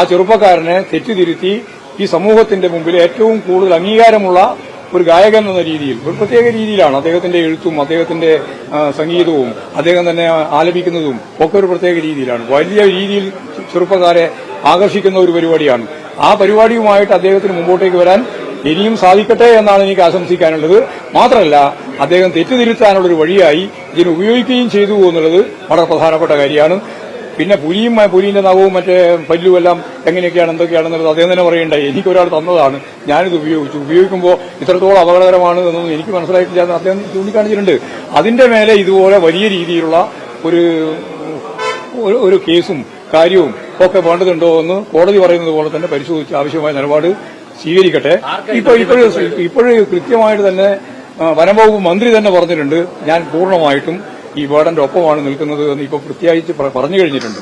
ആ ചെറുപ്പക്കാരനെ തെറ്റുതിരുത്തി ഈ സമൂഹത്തിന്റെ മുമ്പിൽ ഏറ്റവും കൂടുതൽ അംഗീകാരമുള്ള ഒരു ഗായകൻ എന്ന രീതിയിൽ ഒരു പ്രത്യേക രീതിയിലാണ് അദ്ദേഹത്തിന്റെ എഴുത്തും അദ്ദേഹത്തിന്റെ സംഗീതവും അദ്ദേഹം തന്നെ ആലപിക്കുന്നതും ഒക്കെ ഒരു പ്രത്യേക രീതിയിലാണ്. വലിയ രീതിയിൽ ചെറുപ്പക്കാരെ ആകർഷിക്കുന്ന ഒരു പരിപാടിയാണ്. ആ പരിപാടിയുമായിട്ട് അദ്ദേഹത്തിന് മുമ്പോട്ടേക്ക് വരാൻ ഇനിയും സാധിക്കട്ടെ എന്നാണ് എനിക്ക് ആശംസിക്കാനുള്ളത്. മാത്രമല്ല അദ്ദേഹം തെറ്റിതിരുത്താനുള്ളൊരു വഴിയായി ഇതിനെ ഉപയോഗിക്കുകയും ചെയ്തു എന്നുള്ളത് വളരെ പ്രധാനപ്പെട്ട കാര്യമാണ്. പിന്നെ പുലിയും പുലിന്റെ നഖവും മറ്റേ പല്ലും എല്ലാം എങ്ങനെയൊക്കെയാണ് എന്തൊക്കെയാണെന്നുള്ളത് അദ്ദേഹം തന്നെ പറയണ്ടായി എനിക്കൊരാൾ തന്നതാണ്. ഞാനിത് ഉപയോഗിച്ചു. ഉപയോഗിക്കുമ്പോൾ ഇത്രത്തോളം അപകടകരമാണ് എന്നൊന്നും എനിക്ക് മനസ്സിലായിട്ടില്ല എന്ന് അദ്ദേഹം ചൂണ്ടിക്കാണിച്ചിട്ടുണ്ട്. അതിന്റെ മേലെ ഇതുപോലെ വലിയ രീതിയിലുള്ള ഒരു ഒരു- കേസും കാര്യവും ഒക്കെ വേണ്ടതുണ്ടോ എന്ന് കോടതി പറയുന്നത് പോലെ തന്നെ പരിശോധിച്ച് ആവശ്യമായ നിലപാട് സ്വീകരിക്കട്ടെ. ഇപ്പോൾ ഇപ്പോഴും ഇപ്പോഴും കൃത്യമായിട്ട് തന്നെ വനംവകുപ്പ് മന്ത്രി തന്നെ പറഞ്ഞിട്ടുണ്ട്. ഞാൻ പൂർണമായിട്ടും ഈ വാർഡന്റെ ഒപ്പമാണ് നിൽക്കുന്നത് എന്ന് ഇപ്പോൾ പ്രത്യേകിച്ച് പറഞ്ഞു കഴിഞ്ഞിട്ടുണ്ട്.